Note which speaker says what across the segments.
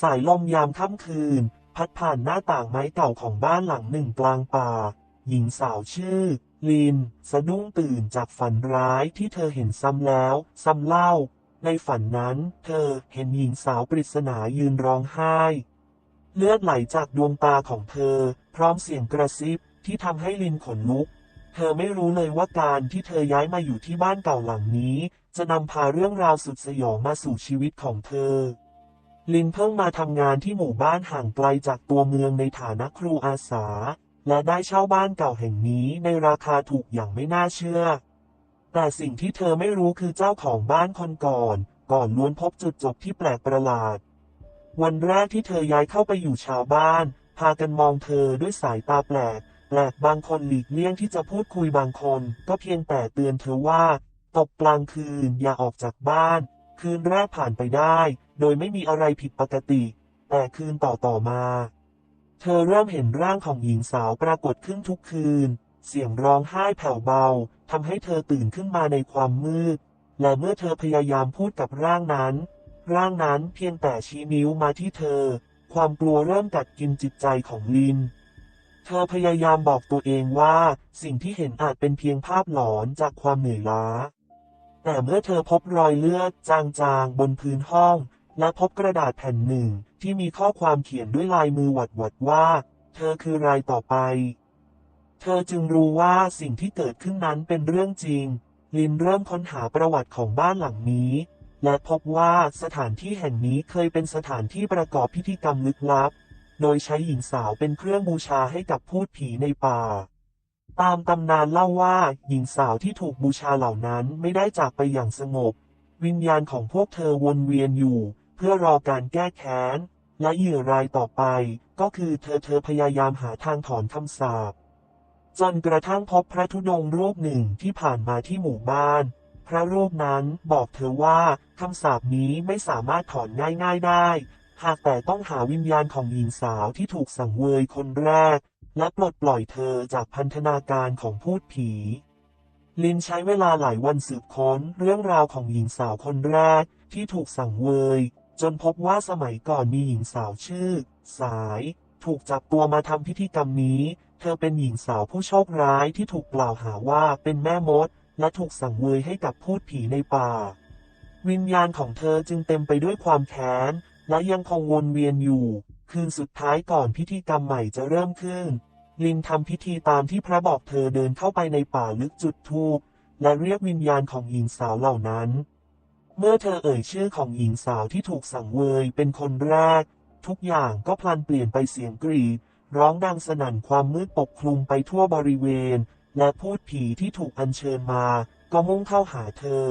Speaker 1: สายลมยามค่ำคืน พัดผ่านหน้าต่างไม้เก่าของบ้านหลังหนึ่งกลางป่า หญิงสาวชื่อ ลิน สะดุ้งตื่นจากฝันร้ายที่เธอเห็นซ้ำแล้ว ซ้ำเล่า ในฝันนั้น เธอเห็นหญิงสาวปริศนายืนร้องไห้ เลือดไหลจากดวงตาของเธอ พร้อมเสียงกระซิบที่ทำให้ลินขนลุก เธอไม่รู้เลยว่าการที่เธอย้ายมาอยู่ที่บ้านเก่าหลังนี้ จะนำพาเรื่องราวสุดสยองมาสู่ชีวิตของเธอ ลินเพิ่งมาทำงานที่หมู่บ้านห่างไกลจากตัวเมืองในฐานะครูอาสา และได้เช่าบ้านเก่าแห่งนี้ในราคาถูกอย่างไม่น่าเชื่อ แต่สิ่งที่เธอไม่รู้คือเจ้าของบ้านคนก่อน ก่อนล้วนพบจุดจบที่แปลกประหลาด วันแรกที่เธอย้ายเข้าไปอยู่ชาวบ้าน พากันมองเธอด้วยสายตาแปลก แปลกบางคนหลีกเลี่ยงที่จะพูดคุยบางคน ก็เพียงแต่เตือนเธอว่า ตกกลางคืนอย่าออกจากบ้าน คืนแรกผ่านไปได้ โดยไม่มีอะไรผิดปกติ แต่คืนต่อต่อมา เธอเริ่มเห็นร่างของหญิงสาวปรากฏขึ้นทุกคืน เสียงร้องไห้แผ่วเบาทำให้เธอตื่นขึ้นมาในความมืด และเมื่อเธอพยายามพูดกับร่างนั้น ร่างนั้นเพียงแต่ชี้นิ้วมาที่เธอ ความกลัวเริ่มกัดกินจิตใจของลินเธอพยายามบอกตัวเองว่า สิ่งที่เห็นอาจเป็นเพียงภาพหลอนจากความเหนื่อยล้า แต่เมื่อเธอพบรอยเลือดจางๆบนพื้นห้อง และพบกระดาษแผ่นหนึ่งที่มีข้อความเขียนด้วยลายมือหวัดๆว่า เธอคือรายต่อไป เธอจึงรู้ว่าสิ่งที่เกิดขึ้นนั้นเป็นเรื่องจริง ลินเริ่มค้นหาประวัติของบ้านหลังนี้ และพบว่าสถานที่แห่งนี้เคยเป็นสถานที่ประกอบพิธีกรรมลึกลับ โดยใช้หญิงสาวเป็นเครื่องบูชาให้กับพูดผีในป่าตามตำนานเล่าว่าหญิงสาวที่ถูกบูชาเหล่านั้นไม่ได้จากไปอย่างสงบ วิญญาณของพวกเธอวนเวียนอยู่ เพื่อรอการแก้แค้น และเหยื่อรายต่อไป ก็คือเธอเธอพยายามหาทางถอนคำสาปจนกระทั่งพบพระธุดงค์รูปหนึ่งที่ผ่านมาที่หมู่บ้าน พระรูปนั้นบอกเธอว่าคำสาปนี้ไม่สามารถถอนง่ายๆได้ หากแต่ต้องหาวิญญาณของหญิงสาวที่ถูกสังเวยคนแรก และปลดปล่อยเธอจากพันธนาการของพูดผีลินใช้เวลาหลายวันสืบค้นเรื่องราวของหญิงสาวคนแรกที่ถูกสังเวย จนพบว่าสมัยก่อนมีหญิงสาวชื่อ สาย ถูกจับตัวมาทำพิธีกรรมนี้ เธอเป็นหญิงสาวผู้โชคร้ายที่ถูกกล่าวหาว่าเป็นแม่มด และถูกสั่งเวยให้กับพูดผีในป่า วิญญาณของเธอจึงเต็มไปด้วยความแค้น และยังคงวนเวียนอยู่ คืนสุดท้ายก่อนพิธีกรรมใหม่จะเริ่มขึ้น ลินทำพิธีตามที่พระบอกเธอเดินเข้าไปในป่าลึกจุดธูปและเรียกวิญญาณของหญิงสาวเหล่านั้น เมื่อเธอเอ่ยชื่อของหญิงสาวที่ถูกสังเวยเป็นคนแรก ทุกอย่างก็พลันเปลี่ยนไปเสียงกรีดร้องดังสนั่นความมืดปกคลุมไปทั่วบริเวณ และพูดผีที่ถูกอัญเชิญมา ก็มุ่งเข้าหาเธอ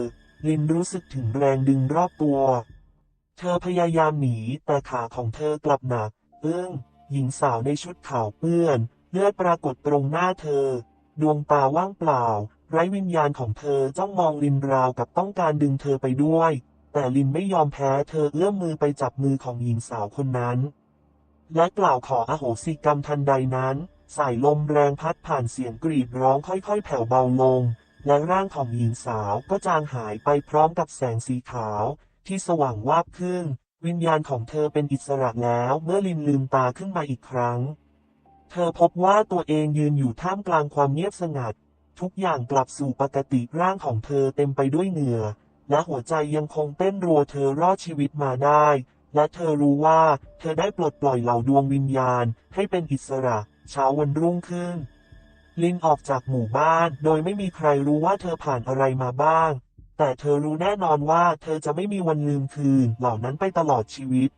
Speaker 1: ลินรู้สึกถึงแรงดึงรอบตัว เธอพยายามหนีแต่ขาของเธอกลับหนัก เอื้องหญิงสาวในชุดขาวเปื้อน เลือดปรากฏตรงหน้าเธอ ดวงตาว่างเปล่า ไร้วิญญาณของเธอจ้องมองลินราวกับต้องการดึงเธอไปด้วย แต่ลินไม่ยอมแพ้เธอเอื้อมมือไปจับมือของหญิงสาวคนนั้น และกล่าวขออโหสิกรรมทันใดนั้น สายลมแรงพัดผ่านเสียงกรีดร้องค่อยๆ แผ่วเบาลง และร่างของหญิงสาวก็จางหายไปพร้อมกับแสงสีขาว ที่สว่างวาบขึ้น วิญญาณของเธอเป็นอิสระแล้วเมื่อลินลืมตาขึ้นมาอีกครั้ง เธอพบว่าตัวเองยืนอยู่ท่ามกลางความเงียบสงัด ทุกอย่างกลับสู่ปกติร่างของเธอเต็มไปด้วยเหงื่อ และหัวใจยังคงเต้นรัวเธอรอดชีวิตมาได้ และเธอรู้ว่า เธอได้ปลดปล่อยเหล่าดวงวิญญาณ ให้เป็นอิสระ เช้าวันรุ่งขึ้น ลินออกจากหมู่บ้าน โดยไม่มีใครรู้ว่าเธอผ่านอะไรมาบ้าง แต่เธอรู้แน่นอนว่า เธอจะไม่มีวันลืมคืนเหล่านั้นไปตลอดชีวิต